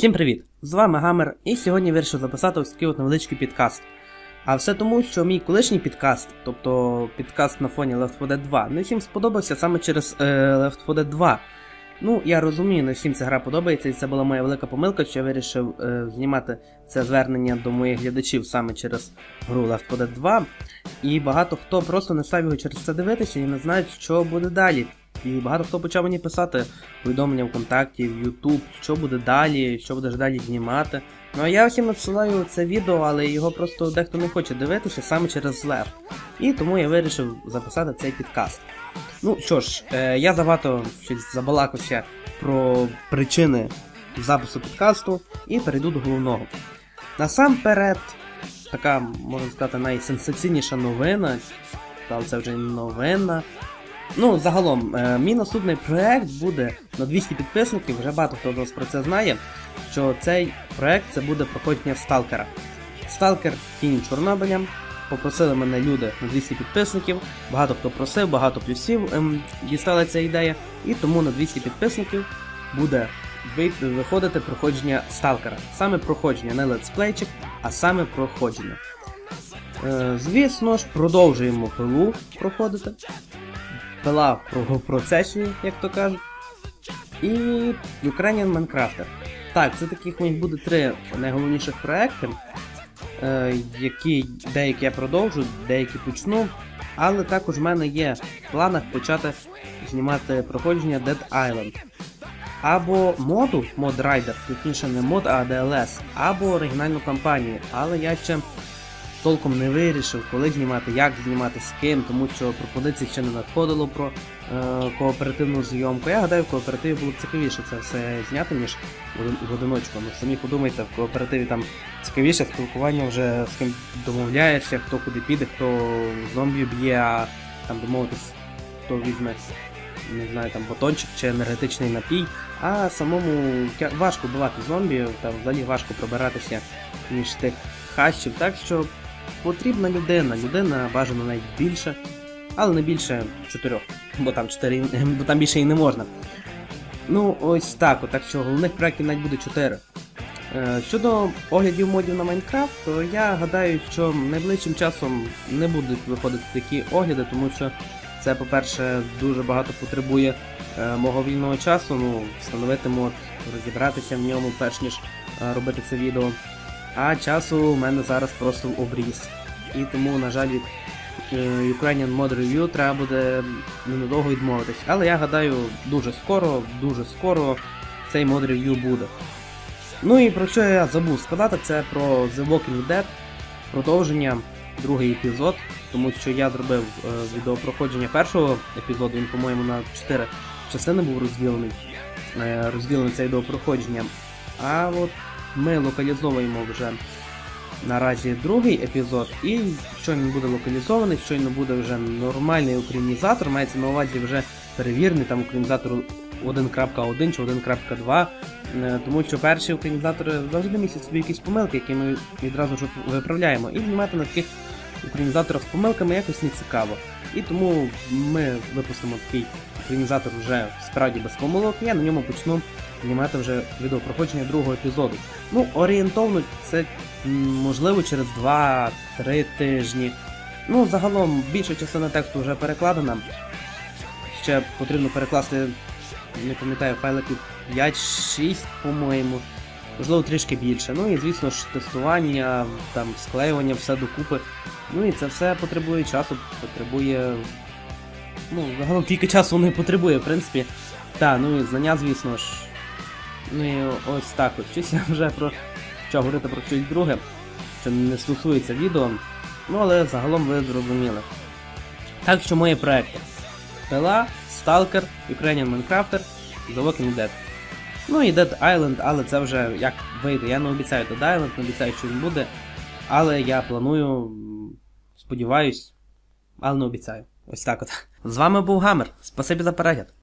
Всім привіт! З вами Гамер, і сьогодні вирішив записати ось такий от невеличкий підкаст. А все тому, що мій колишній підкаст, тобто підкаст на фоні Left 4 Dead 2, не всім сподобався саме через е, Left 4 Dead 2. Ну, я розумію, не всім ця гра подобається, і це була моя велика помилка, що я вирішив е, знімати це звернення до моїх глядачів саме через гру Left 4 Dead 2. І багато хто просто не став його через це дивитися і не знають, що буде далі. І багато хто почав мені писати повідомлення ВКонтакті, в Ютуб, що буде далі, що будеш далі знімати. Ну а я всім надсилаю це відео, але його просто дехто не хоче дивитися саме через злев. І тому я вирішив записати цей підкаст. Ну що ж, е, я забагато щось забалакався про причини запису підкасту і перейду до головного. Насамперед, така, можна сказати, найсенсаційніша новина, але це вже не новина. Ну, загалом, е, мій наступний проект буде на 200 підписників, вже багато хто з вас про це знає, що цей проект це буде проходження Сталкера. Сталкер Тінь Чорнобиля. Попросили мене люди на 200 підписників, багато хто просив, багато плюсів ем, дістала ця ідея. І тому на 200 підписників буде виходити проходження Сталкера. Саме проходження, не летсплейчик, а саме проходження. Е, звісно ж, продовжуємо пилу проходити пила про процесі, як то кажуть. І Ukrainian Minecrafter. Так, це таких моїх буде три найголовніших проекти, е, які деякі я продовжу, деякі почну. Але також в мене є в планах почати знімати проходження Dead Island. Або моду Mod Rider, точніше не мод, а DLS, або оригінальну кампанію. Але я ще толком не вирішив, коли знімати, як знімати, з ким, тому що пропозицій ще не надходило про е, кооперативну зйомку. Я гадаю, в кооперативі було б цікавіше це все зняти, ніж в одиночку. Ну, Самі подумайте, в кооперативі там цікавіше спілкування вже з ким домовляєшся, хто куди піде, хто зомбі б'є, а там домовитись, хто візьме. Не знаю, там батончик чи енергетичний напій, а самому важко бувати зомбі, там взагалі важко пробиратися між тих хащів, так що Потрібна людина, людина бажано навіть більше, але не більше чотирьох, бо там 4, бо там більше і не можна. Ну, ось так, так що головних проєктів навіть буде 4. Е, щодо оглядів модів на Майнкрафт, то я гадаю, що найближчим часом не будуть виходити такі огляди, тому що це, по-перше, дуже багато потребує е, мого вільного часу, ну, встановити мод, розібратися в ньому, перш ніж е, робити це відео. А часу в мене зараз просто обріз. І тому, на жаль, від е, Ukrainian Mod Review треба буде ненадовго відмовитись. Але я гадаю, дуже скоро, дуже скоро цей Mod Review буде. Ну і про що я забув сказати, це про The Walking Dead, продовження, другий епізод, тому що я зробив е, відеопроходження першого епізоду, він, по-моєму, на 4 частини був розділений. Е, розділений це відеопроходження. А от ми локалізовуємо вже наразі другий епізод, і щойно буде локалізований, щойно буде вже нормальний українізатор, мається на увазі вже перевірений там українізатор 1.1 чи 1.2. Е, тому що перші українізатори завжди містять собі якісь помилки, які ми відразу ж виправляємо. І знімати на таких українізаторах з помилками якось не цікаво. І тому ми випустимо такий українізатор вже справді без помилок, я на ньому почну знімати вже відеопроходження другого епізоду. Ну, орієнтовно це можливо через 2-3 тижні. Ну, загалом більша частина тексту вже перекладена. Ще потрібно перекласти, не пам'ятаю, файлики 5-6, по-моєму. Можливо, трішки більше. Ну і звісно ж тестування, там склеювання, все докупи. Ну і це все потребує часу, потребує. Ну, загалом тільки часу не потребує, в принципі. Та, ну і знання, звісно ж. Ну і ось так от. Щось я вже про що говорити про щось друге, що не стосується відео. Ну але загалом ви зрозуміли. Так що мої проекти. Пила, Stalker, Ukrainian Minecrafter, The Walking Dead. Ну і Dead Island, але це вже як вийде. Я не обіцяю Dead Island, не обіцяю, що він буде. Але я планую, сподіваюсь, але не обіцяю. Ось так от. З вами був Гамер. Спасибі за перегляд.